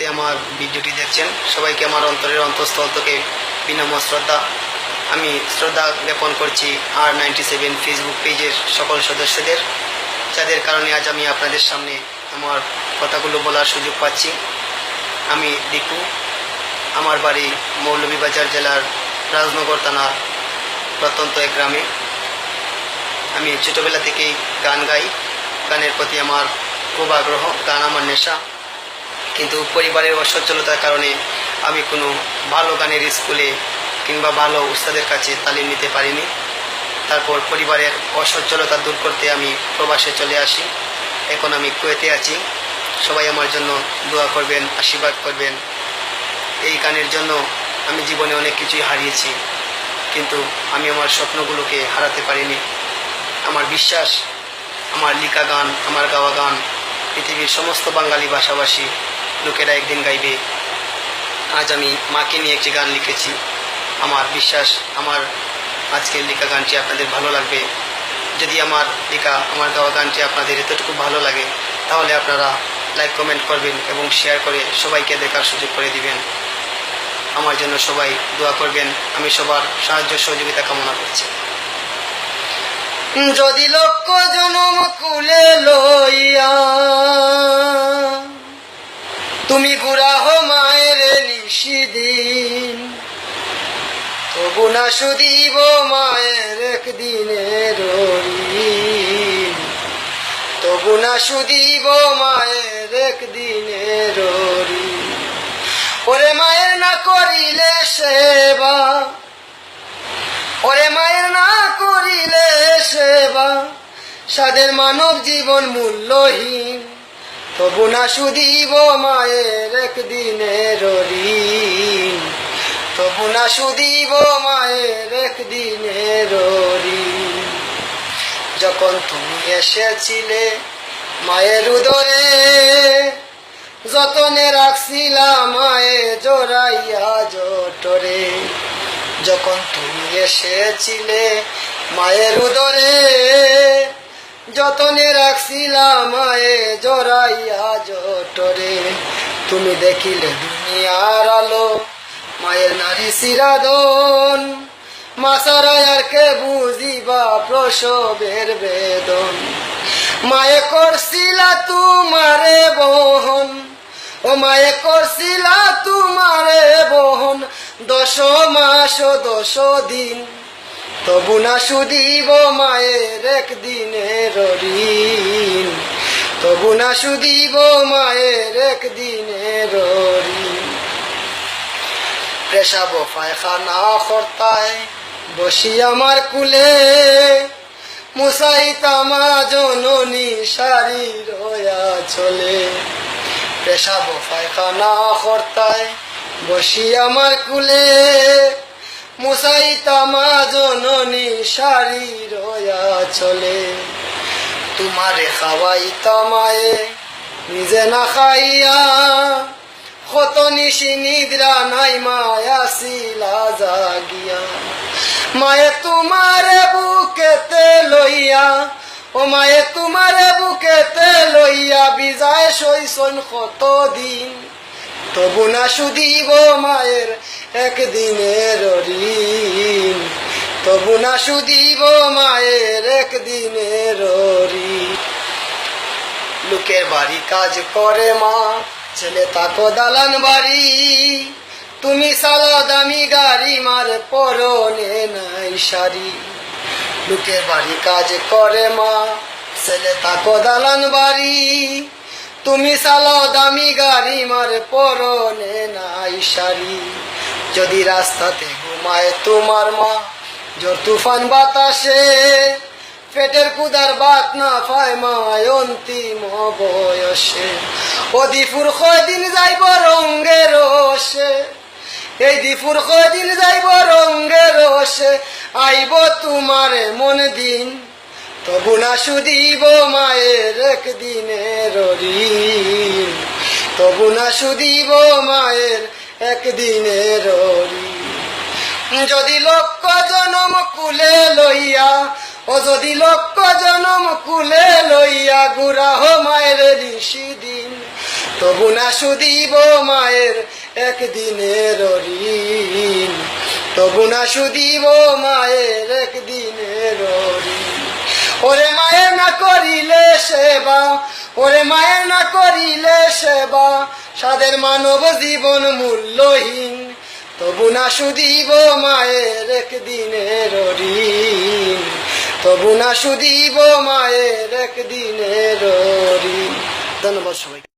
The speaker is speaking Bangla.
মুহূর্তে আমার ভিডিওটি দেখছেন। সবাইকে আমার অন্তরের অন্তঃস্থল থেকে বিনম্র শ্রদ্ধা। আমি শ্রদ্ধা জ্ঞাপন করছি আর নাইনটি সেভেন ফেসবুক পেজের সকল সদস্যদের, যাদের কারণে আজ আমি আপনাদের সামনে আমার কথাগুলো বলার সুযোগ পাচ্ছি। আমি দীপু, আমার বাড়ি মৌলভীবাজার জেলার রাজনগর থানার প্রত্যন্ত এক গ্রামে। আমি ছোটোবেলা থেকেই গান গাই। গানের প্রতি আমার খুব আগ্রহ, গান আমার নেশা। কিন্তু পরিবারের অসচ্ছলতার কারণে আমি কোনো ভালো গানের স্কুলে কিংবা ভালো উস্তাদের কাছে তালিম নিতে পারিনি। তারপর পরিবারের অসচ্ছলতা দূর করতে আমি প্রবাসে চলে আসি। এখন আমি কুয়েতে আছি। সবাই আমার জন্য দোয়া করবেন, আশীর্বাদ করবেন। এই গানের জন্য আমি জীবনে অনেক কিছুই হারিয়েছি, কিন্তু আমি আমার স্বপ্নগুলোকে হারাতে পারিনি। আমার বিশ্বাস, আমার লিখা গান, আমার গাওয়া গান, পৃথিবীর সমস্ত বাঙালি ভাষাভাষী লোকেরা একদিন গাইবে, আজ আমি মাকে নিয়ে একটি গান লিখেছি। আমার বিশ্বাস, আমার আজকের লেখা গানটি আপনাদের ভালো লাগবে। যদি আমার লেখা, আমার গাওয়া গানটি আপনাদের এতটুকু ভালো লাগে, তাহলে আপনারা লাইক, কমেন্ট করবেন এবং শেয়ার করে সবাইকে দেখার সুযোগ করে দিবেন। আমার জন্য সবাই দোয়া করবেন। আমি সবার সাহায্য সহযোগিতা কামনা করছি। যদি লক্ষ জনম কুলে লইয়া তুমি গুড়াহ মায়ের নিশিদিন তবু না সুদীব মায়ের একদিনের। তবু না সুদীব মায়ের একদিনের। ওরে মায়ের না করিলে সেবা ওরে মায়ের না করিলে সেবা সাদের মানব জীবন মূল্যহীন তবু না সুদীব মায়ের একদিনের ঋণ। তবু না সুদীব মায়ের একদিনের ঋণ। যখন তুমি এসেছিলে মায়ের উদরে, যতনে রাখছিলাম মায়ে জোড়াইয়া জটরে। যখন তুমি এসেছিলে মায়ের উদরে যতনে রাখছিলাম মায়ে জোড়াইয়া জটরে। তুমি দেখিলে দুনিয়ার আলো মায়ের নারী সিরাদন। মাসারায় আর কে বুঝিবা প্রসবের বেদন। মায়ে করছিলা তোমারে বহন, ও মায়ে করছিলা তোমারে বহন। দশ মাস দশ দিন তবু না সুদিব মায়ের একদিনের ঋণ। তবু না সুদিব মায়ের একদিনের ঋণ। পেশাব পায়খানা কর্তায় বসি আমার কুলে। মুসাই তামা জননী সারি রয়া চলে। পেশাব পায়খানা কর্তায় বসি আমার কুলে। মুসাই তামা জননী সারি রয়া চলে। তোমারে খাওয়াই তামায়ে নিজে না খাইয়া। কত নিশি নিদ্রা নাই মায়া শিলা জাগিয়া। মায়ে তোমারে বুকেতে লইয়া, ও মায়ে তোমারে বুকেতে লইয়া বিজায় সইসন কত দিন তবু না সুদিব মায়ের একদিনের ঋণ। তবু না সুদিব মায়ের একদিনের ঋণ। লোকের বাড়ি কাজ করে মা, ছেলে তাকো দালান বাড়ি। তুমি সালা দামি গাড়ি, মারে পরনে নাই শাড়ি। লোকের বাড়ি কাজ করে মা, ছেলে তাকো দালান বাড়ি। তুমি সালা দামি গাড়ি, মারে পরনে নাই শাড়ি। যদি রাস্তাতে ঘুমায় তোমার মা, জোর তুফান বাতাসে পেটের কুদার বাত না পায় মায় অন্তিম বয়সে ও দিপুর কয়দিন যাইব রঙ্গে রসে? এই দিপুর কয়দিন যাইব রঙ্গে রসে? আইব তোমার মন দিন। তবু না সুদিব মায়ের একদিনের ঋণ তবু না সুদিব মায়ের একদিনের যদি লক্ষ জনম কুলে লইয়া, ও যদি লক্ষ জনম কুলে লইয়া গুড়াহ মায়ের ঋষি দিন। তবু না সুদিব মায়ের একদিনের ঋণ তবু না সুদিব মায়ের একদিনের ঋণ ওরে মায়ে না করিলে সেবা, ওরে মায়ে না করিলে সেবা সাদের মানব জীবন মূল্যহীন, তবু না শুধিব মায়ের একদিনের ঋণ, তবু না শুধিব মায়ের একদিনের ঋণ। ধন্যবাদ সবাই